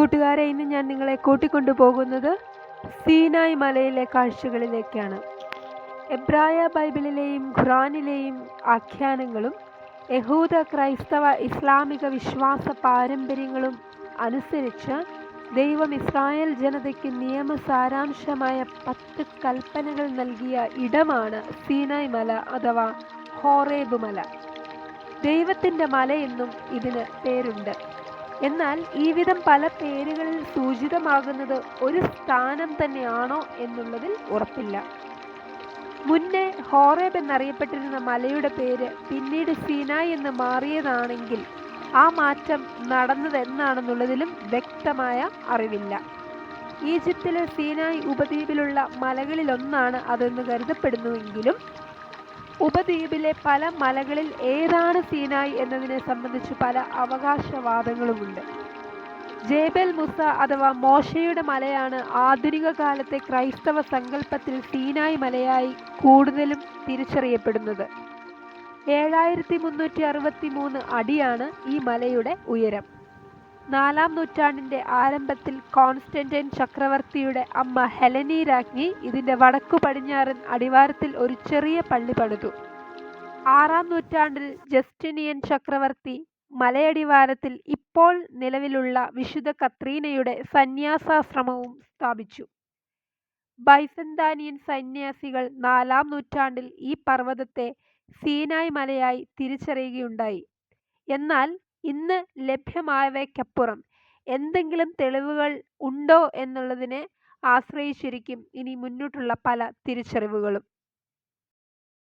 കൂട്ടുകാരെ ഇന്ന് ഞാൻ നിങ്ങളെ കൂട്ടിക്കൊണ്ടു പോകുന്നത് സീനായ് മലയിലെ കാഴ്ചകളിലേക്കാണ്. എബ്രായ ബൈബിളിലെയും ഖുറാനിലെയും ആഖ്യാനങ്ങളും യഹൂദ ക്രൈസ്തവ ഇസ്ലാമിക വിശ്വാസ പാരമ്പര്യങ്ങളും അനുസരിച്ച് ദൈവം ഇസ്രായേൽ ജനതയ്ക്ക് നിയമ സാരാംശമായ പത്ത് കൽപ്പനകൾ നൽകിയ ഇടമാണ് സീനായ് മല അഥവാ ഹോറേബ് മല. ദൈവത്തിന്റെ മല എന്നും ഇതിന് പേരുണ്ട്. എന്നാൽ ഈ വിധം പല പേരുകളിൽ സൂചിതമാകുന്നത് ഒരു സ്ഥാനം തന്നെയാണോ എന്നുള്ളതിൽ ഉറപ്പില്ല. മുന്നേ ഹോറേബ് എന്നറിയപ്പെട്ടിരുന്ന മലയുടെ പേര് പിന്നീട് സീനായ് എന്ന് മാറിയതാണെങ്കിൽ ആ മാറ്റം നടന്നത് എന്നാണെന്നുള്ളതിലും വ്യക്തമായ അറിവില്ല. ഈജിപ്തിലെ സീനായ് ഉപദ്വീപിലുള്ള മലകളിലൊന്നാണ് അതെന്ന് കരുതപ്പെടുന്നുവെങ്കിലും ഉപദ്വീപിലെ പല മലകളിൽ ഏതാണ് സീനായി എന്നതിനെ സംബന്ധിച്ച് പല അവകാശവാദങ്ങളുമുണ്ട്. ജേബൽ മുസ അഥവാ മോശയുടെ മലയാണ് ആധുനിക കാലത്തെ ക്രൈസ്തവ സങ്കല്പത്തിൽ സീനായ് മലയായി കൂടുതലും തിരിച്ചറിയപ്പെടുന്നത്. ഏഴായിരത്തി മുന്നൂറ്റി അറുപത്തി മൂന്ന് അടിയാണ് ഈ മലയുടെ ഉയരം. നാലാം നൂറ്റാണ്ടിന്റെ ആരംഭത്തിൽ കോൺസ്റ്റന്റൈൻ ചക്രവർത്തിയുടെ അമ്മ ഹെലനി രാജ്ഞി ഇതിന്റെ വടക്കു പടിഞ്ഞാറൻ അടിവാരത്തിൽ ഒരു ചെറിയ പള്ളി പണിതു. ആറാം നൂറ്റാണ്ടിൽ ജസ്റ്റിനിയൻ ചക്രവർത്തി മലയടിവാരത്തിൽ ഇപ്പോൾ നിലവിലുള്ള വിശുദ്ധ കത്രീനയുടെ സന്യാസാശ്രമവും സ്ഥാപിച്ചു. ബൈസന്താനിയൻ സന്യാസികൾ നാലാം നൂറ്റാണ്ടിൽ ഈ പർവതത്തെ സീനായ് മലയായി തിരിച്ചറിയുകയുണ്ടായി. എന്നാൽ ഇന്ന് ലഭ്യമായവയ്ക്കപ്പുറം. എന്തെങ്കിലും തെളിവുകൾ ഉണ്ടോ എന്നുള്ളതിനെ ആശ്രയിച്ചിരിക്കും ഇനി മുന്നോട്ടുള്ള പല തിരിച്ചറിവുകളും.